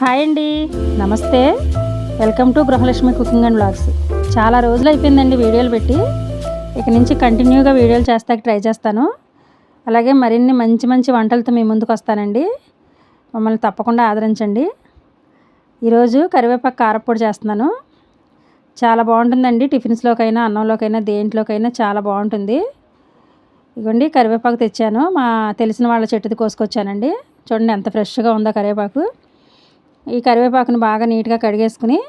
Hi అండి. నమస్తే. Welcome to Gruhalakshmi cooking and blogs చాలా రోజులు అయిపోయిందండి వీడియోలు పెట్టి. ఇక నుంచి కంటిన్యూగా వీడియోలు చేస్తాక ట్రై చేస్తాను. అలాగే మరిన్ని మంచి మంచి వంటలతో మీ ముందుకు వస్తానండి. మమ్మల్ని తప్పకుండా ఆదరించండి. ఈరోజు కరివేపాకు కారపొడి చేస్తున్నాను. చాలా బాగుంటుందండి టిఫిన్స్లోకైనా అన్నంలోకైనా దేంట్లోకైనా చాలా బాగుంటుంది. ఇగోండి కరివేపాకు తెచ్చాను. మా తెలిసిన వాళ్ళ చెట్టుది కోసుకొచ్చానండి. చూడండి ఎంత ఫ్రెష్గా ఉందో కరివేపాకు. ఈ కరివేపాకును బాగా నీట్గా కడిగేసుకుని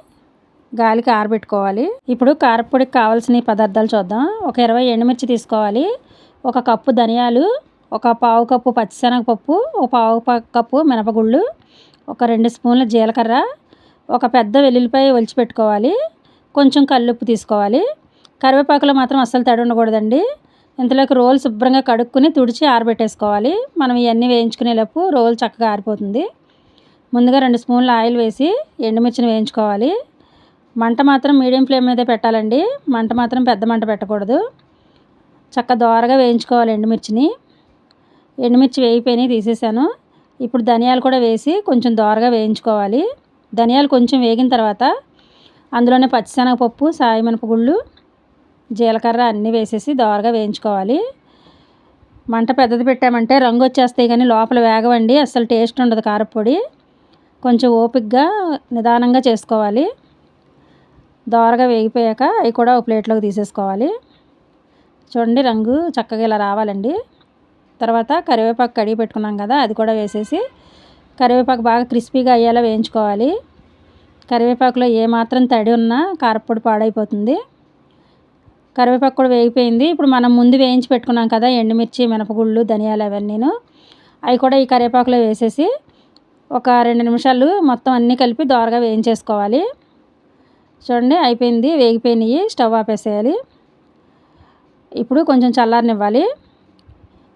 గాలికి ఆరబెట్టుకోవాలి. ఇప్పుడు కారపొడికి కావాల్సిన పదార్థాలు చూద్దాం. ఒక ఇరవై ఎండుమిర్చి తీసుకోవాలి. ఒక కప్పు ధనియాలు ఒక పావు కప్పు పచ్చిశనగపప్పు ఒక పావు కప్పు మినపగుళ్ళు ఒక రెండు స్పూన్ల జీలకర్ర ఒక పెద్ద వెల్లుల్లిపాయ ఒలిచిపెట్టుకోవాలి కొంచెం కల్లుప్పు తీసుకోవాలి. కరివేపాకులో మాత్రం అస్సలు తడి ఉండకూడదండి. ఇంతలోకి రోల్ శుభ్రంగా కడుక్కుని తుడిచి ఆరబెట్టేసుకోవాలి. మనం ఇవన్నీ వేయించుకునేలోపు రోల్ చక్కగా ఆరిపోతుంది. ముందుగా రెండు స్పూన్ల ఆయిల్ వేసి ఎండుమిర్చిని వేయించుకోవాలి. మంట మాత్రం మీడియం ఫ్లేమ్ మీదే పెట్టాలండి. మంట మాత్రం పెద్ద మంట పెట్టకూడదు. చక్క దోరగా వేయించుకోవాలి ఎండుమిర్చిని. ఎండుమిర్చి వేయిపోయినాయి తీసేసాను. ఇప్పుడు ధనియాలు కూడా వేసి కొంచెం దోరగా వేయించుకోవాలి. ధనియాలు కొంచెం వేగిన తర్వాత అందులోనే పచ్చిశనగపప్పు సాయమినపగుళ్ళు జీలకర్ర అన్నీ వేసేసి దోరగా వేయించుకోవాలి. మంట పెద్దది పెట్టామంటే రంగు వచ్చేస్తాయి కానీ లోపల వేగవండి. అస్సలు టేస్ట్ ఉండదు కారపొడి. కొంచెం ఓపిక్గా నిదానంగా చేసుకోవాలి. దోరగా వేగిపోయాక అవి కూడా ఒక ప్లేట్లోకి తీసేసుకోవాలి. చూడండి రంగు చక్కగా ఇలా రావాలండి. తర్వాత కరివేపాకు కడిగి పెట్టుకున్నాం కదా అది కూడా వేసేసి కరివేపాకు బాగా క్రిస్పీగా అయ్యేలా వేయించుకోవాలి. కరివేపాకులో ఏమాత్రం తడి ఉన్నా కారపొడి పాడైపోతుంది. కరివేపాకు కూడా వేగిపోయింది. ఇప్పుడు మనం ముందు వేయించి పెట్టుకున్నాం కదా ఎండుమిర్చి మినపగుళ్ళు ధనియాలు అవన్నీను. అవి కూడా ఈ కరివేపాకులో వేసేసి ఒక రెండు నిమిషాలు మొత్తం అన్నీ కలిపి దోరగా వేయించేసుకోవాలి. చూడండి అయిపోయింది వేగిపోయినాయి స్టవ్ ఆపేసేయాలి. ఇప్పుడు కొంచెం చల్లారనివ్వాలి.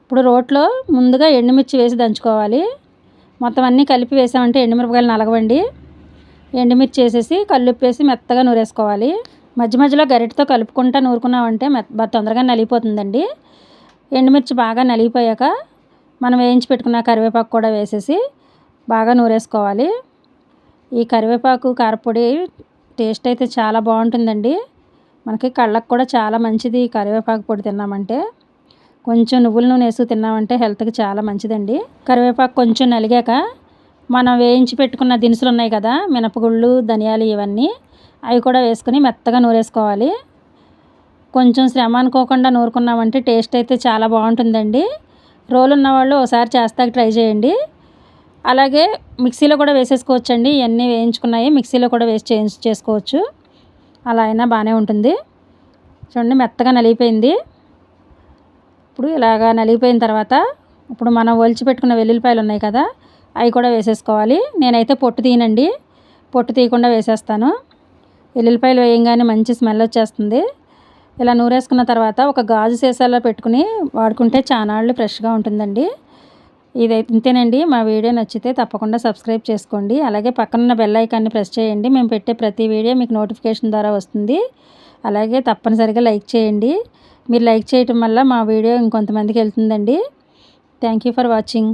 ఇప్పుడు రోట్లో ముందుగా ఎండుమిర్చి వేసి దంచుకోవాలి. మొత్తం అన్నీ కలిపి వేసామంటే ఎండుమిరపకాయలు నలగవండి. ఎండుమిర్చి వేసేసి కల్లుప్పేసి మెత్తగా నూరేసుకోవాలి. మధ్య మధ్యలో గరిటతో కలుపుకుంటా నూరుకున్నామంటే మెత్త తొందరగా నలిగిపోతుందండి. ఎండుమిర్చి బాగా నలిగిపోయాక మనం వేయించి పెట్టుకున్న కరివేపాకు కూడా వేసేసి బాగా నూరేసుకోవాలి. ఈ కరివేపాకు కారపొడి టేస్ట్ అయితే చాలా బాగుంటుందండి. మనకి కళ్ళకు కూడా చాలా మంచిది ఈ కరివేపాకు పొడి తిన్నామంటే. కొంచెం నువ్వుల నూనె వేసి తిన్నామంటే హెల్త్కి చాలా మంచిదండి. కరివేపాకు కొంచెం నలిగాక మనం వేయించి పెట్టుకున్న దినుసులు ఉన్నాయి కదా మినపగుళ్ళు ధనియాలు ఇవన్నీ అవి కూడా వేసుకుని మెత్తగా నూరేసుకోవాలి. కొంచెం శ్రమ అనుకోకుండా నూరుకున్నామంటే టేస్ట్ అయితే చాలా బాగుంటుందండి. రోలు ఉన్నవాళ్ళు ఒకసారి చేస్తాక ట్రై చేయండి. అలాగే మిక్సీలో కూడా వేసేసుకోవచ్చండి. ఇవన్నీ వేయించుకున్నాయి. మిక్సీలో కూడా వేసి చేంజ్ చేసుకోవచ్చు. అలా అయినా బాగానే ఉంటుంది. చూడండి మెత్తగా నలిగిపోయింది. ఇప్పుడు ఇలాగా నలిగిపోయిన తర్వాత ఇప్పుడు మనం ఒలిచి పెట్టుకున్న వెల్లుల్లిపాయలు ఉన్నాయి కదా అవి కూడా వేసేసుకోవాలి. నేనైతే పొట్టు తీయనండి. పొట్టు తీయకుండా వేసేస్తాను. వెల్లుల్లిపాయలు వేయంగానే మంచి స్మెల్ వచ్చేస్తుంది. ఇలా నూరేసుకున్న తర్వాత ఒక గాజు సీసాలో పెట్టుకుని వాడుకుంటే చానాళ్ళు ఫ్రెష్గా ఉంటుందండి. ఇది ఇంతేనండి. మా వీడియో నచ్చితే తప్పకుండా సబ్స్క్రైబ్ చేసుకోండి. అలాగే పక్కనున్న బెల్ ఐకాన్ని ప్రెస్ చేయండి. మేము పెట్టే ప్రతి వీడియో మీకు నోటిఫికేషన్ ద్వారా వస్తుంది. అలాగే తప్పనిసరిగా లైక్ చేయండి. మీరు లైక్ చేయటం వల్ల మా వీడియో ఇంకొంతమందికి వెళ్తుందండి. Thank you for watching.